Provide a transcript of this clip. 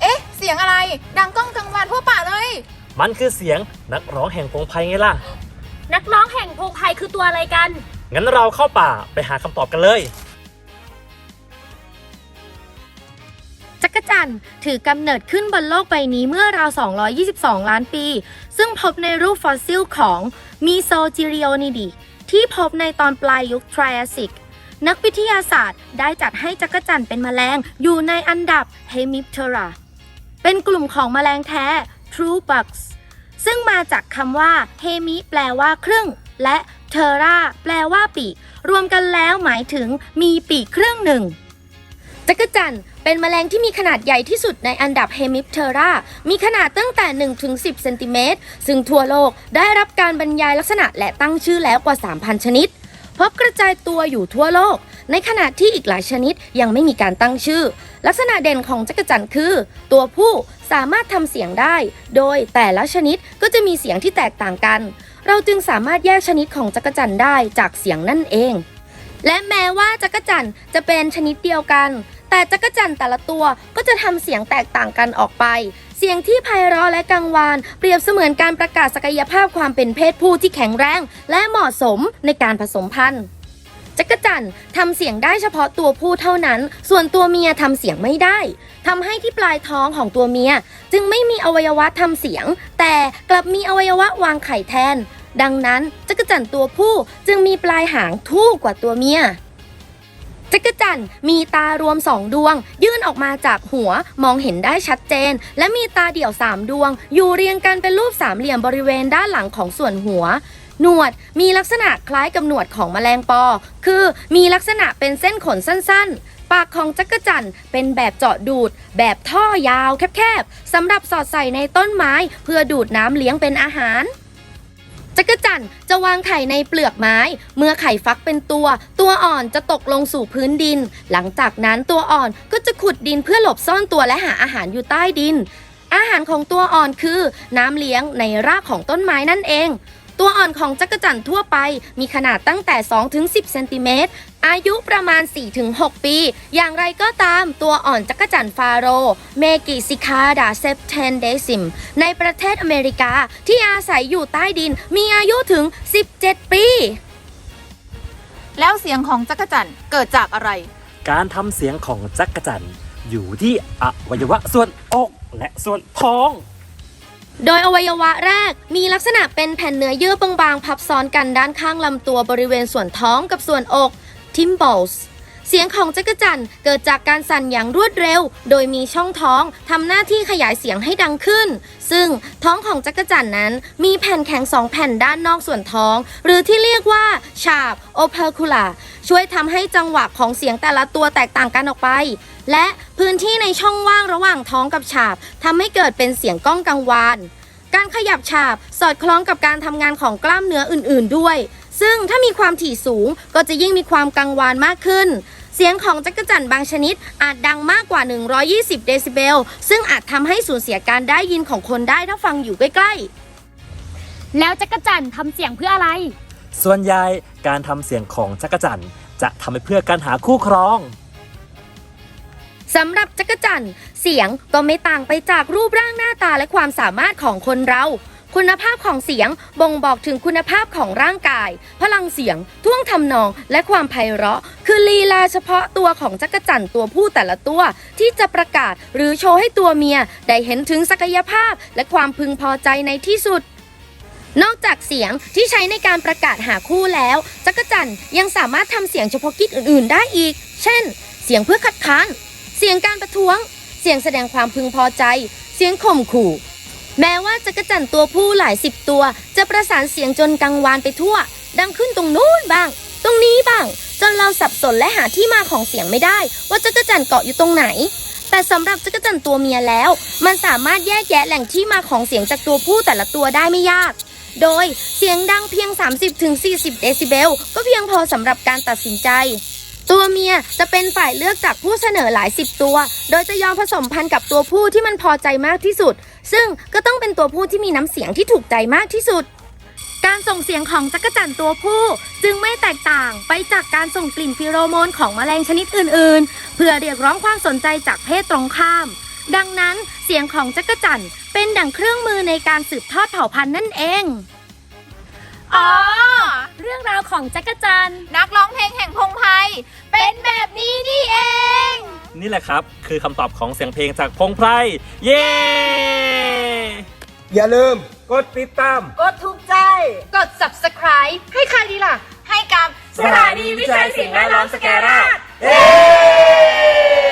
เอ๊ะ เสียงอะไร ดังก้องกังวานทั่วป่าเลย มันคือเสียงนักร้องแห่งพงไพไงล่ะ นักร้องแห่งพงไพคือตัวอะไรกัน งั้นเราเข้าป่าไปหาคำตอบกันเลย กรจันทร์ถือกำเนิดขึ้นบนโลกใบนี้เมื่อราว 222 ล้านปี ซึ่งพบในรูปฟอสซิลของมีโซจิริโอนิดีที่พบในตอนปลายยุคไทรอาสิก นักวิทยาศาสตร์ได้จัดให้จักรจันทร์เป็นแมลงอยู่ในอันดับ Hemiptera เป็นกลุ่มของแมลงแท้ True Bugs ซึ่งมาจากคำว่า Hemi แปลว่าครึ่ง และ Terra แปลว่าปีก รวมกันแล้วหมายถึงมีปีกครึ่งหนึ่งจักรจันทร์ เป็นแมลงที่มีขนาดใหญ่ที่สุดในอันดับ Hemiptera มีขนาดตั้งแต่ 1-10 เซนติเมตร ซึ่งทั่วโลกได้รับการบรรยายลักษณะและตั้งชื่อแล้วกว่า 3,000 ชนิด พบกระจายตัวอยู่ทั่วโลก ในขณะที่อีกหลายชนิดยังไม่มีการตั้งชื่อ ลักษณะเด่นของจักรจันทร์คือ ตัวผู้สามารถทำเสียงได้ โดยแต่ละชนิดก็จะมีเสียงที่แตกต่างกัน เราจึงสามารถแยกชนิดของจักรจันทร์ได้จากเสียงนั่นเองและแม้ว่าจักรจันทร์จะเป็นชนิดเดียวกัน แต่จักรจันทร์แต่ละตัวก็จะทำเสียงแตกต่างกันออกไป เสียงที่ไพเราะและกังวาน เปรียบเสมือนการประกาศศักยภาพความเป็นเพศผู้ที่แข็งแรง และเหมาะสมในการผสมพันธุ์จักรจันทร์ทำเสียงได้เฉพาะตัวผู้เท่านั้น ส่วนตัวเมียทำเสียงไม่ได้ ทำให้ที่ปลายท้องของตัวเมีย จึงไม่มีอวัยวะทำเสียง แต่กลับมีอวัยวะวางไข่แทน ดังนั้นจักรจันทร์ตัวผู้จึงมีปลายหางทู่กว่าตัวเมีย จักรจันทร์มีตารวมสองดวง ยื่นออกมาจากหัวมองเห็นได้ชัดเจน และมีตาเดี่ยวสามดวง อยู่เรียงกันเป็นรูปสามเหลี่ยมบริเวณด้านหลังของส่วนหัวหนวดมีลักษณะคล้ายกับหนวดของแมลงปอ คือมีลักษณะเป็นเส้นขนสั้นๆ ปากของจักรจันทร์เป็นแบบเจาะดูด แบบท่อยาวแคบๆสำหรับสอดใส่ในต้นไม้เพื่อดูดน้ำเลี้ยงเป็นอาหาร จักรจันทร์จะวางไข่ในเปลือกไม้ เมื่อไข่ฟักเป็นตัว ตัวอ่อนจะตกลงสู่พื้นดิน หลังจากนั้นตัวอ่อนก็จะขุดดินเพื่อหลบซ่อนตัวและหาอาหารอยู่ใต้ดิน อาหารของตัวอ่อนคือ น้ำเลี้ยงในรากของต้นไม้นั่นเอง ตัวอ่อนของจักรจั่นทั่วไป มีขนาดตั้งแต่ 2-10เซนติเมตรอายุประมาณ 4-6 ปี อย่างไรก็ตามตัวอ่อนจักรจันฟาโร เมกิซิคาดาเซปเทนเดซิม ในประเทศอเมริกาที่อาศัยอยู่ใต้ดินมีอายุถึง 17 ปี แล้วเสียงของจักรจันเกิดจากอะไร การทำเสียงของจักรจันอยู่ที่อวัยวะส่วนอกและส่วนท้อง โดยอวัยวะแรกมีลักษณะเป็นแผ่นเนื้อเยื่อบางๆ พับซ้อนกันด้านข้างลำตัวบริเวณส่วนท้องกับส่วนอก Timbals เสียงของจักรจันเกิดจากการสั่นอย่างรวดเร็ว โดยมีช่องท้องทำหน้าที่ขยายเสียงให้ดังขึ้น ซึ่งท้องของจักรจันนั้นมีแผ่นแข็งสองแผ่นด้านนอกส่วนท้อง หรือที่เรียกว่าฉาบ opercula ช่วยทำให้จังหวะของเสียงแต่ละตัวแตกต่างกันออกไป และพื้นที่ในช่องว่างระหว่างท้องกับฉาบทำให้เกิดเป็นเสียงก้องกังวานการขยับฉาบสอดคล้องกับการทำงานของกล้ามเนื้ออื่น ๆ ด้วย ซึ่งถ้ามีความถี่สูงก็จะยิ่งมีความกังวานมากขึ้น เสียงของจักรจั่นบางชนิดอาจดังมากกว่า 120 เดซิเบล ซึ่งอาจทำให้สูญเสียการได้ยินของคนได้ถ้าฟังอยู่ใกล้ ๆ แล้วจักรจันทร์ทำเสียงเพื่ออะไร ส่วนใหญ่การทำเสียงของจักรจันทร์จะทำไปเพื่อการหาคู่ครอง สำหรับจักรจันทร์เสียงก็ไม่ต่างไปจากรูปร่างหน้าตาและความสามารถของคนเรา คุณภาพของเสียงบ่งบอกถึงคุณภาพของร่างกาย พลังเสียง ท่วงทำนอง และความไพเราะ คือลีลาเฉพาะตัวของจักรจันทร์ตัวผู้แต่ละตัว ที่จะประกาศหรือโชว์ให้ตัวเมีย ได้เห็นถึงศักยภาพ และความพึงพอใจในที่สุดนอกจากเสียงที่ใช้ในการประกาศหาคู่แล้ว จักรจันยังสามารถทำเสียงเฉพาะกิจอื่น ๆ ได้อีก เช่น เสียงเพื่อคัดค้าน เสียงการประท้วง เสียงแสดงความพึงพอใจ เสียงข่มขู่ แม้ว่าจักรจันตัวผู้หลายสิบตัว จะประสานเสียงจนกังวานไปทั่ว ดังขึ้นตรงนู้นบ้าง ตรงนี้บ้าง จนเราสับสนและหาที่มาของเสียงไม่ได้ ว่าจักรจันทร์เกาะอยู่ตรงไหน แต่สำหรับจักรจันทร์ตัวเมียแล้ว มันสามารถแยกแยะแหล่งที่มาของเสียงจากตัวผู้แต่ละตัวได้ไม่ยากโดยเสียงดังเพียง 30-40 เดซิเบล ก็เพียงพอสำหรับการตัดสินใจ ตัวเมียจะเป็นฝ่ายเลือกจากผู้เสนอหลายสิบตัว โดยจะยอมผสมพันธุ์กับตัวผู้ที่มันพอใจมากที่สุด ซึ่งก็ต้องเป็นตัวผู้ที่มีน้ำเสียงที่ถูกใจมากที่สุด การส่งเสียงของจักรจั่นตัวผู้ จึงไม่แตกต่างไปจากการส่งกลิ่นฟิโรโมนของแมลงชนิดอื่นๆ เพื่อเรียกร้องความสนใจจากเพศตรงข้าม ดังนั้นเสียงของจักรจั่นเป็นดั่งเครื่องมือในการสืบทอดเผ่าพันธุ์นั่นเอง อ๋อ เรื่องราวของจักรจันทร์นักร้องเพลงแห่งพงไพรเป็นแบบนี้นี่เอง นี่แหละครับ คือคำตอบของเสียงเพลงจากพงไพรเย้ อย่าลืมกดติดตาม กดถูกใจ กด subscribe ให้ใครดีล่ะ ให้กับสถานีวิจัยสิ่งแวดล้อมสแกราชเย้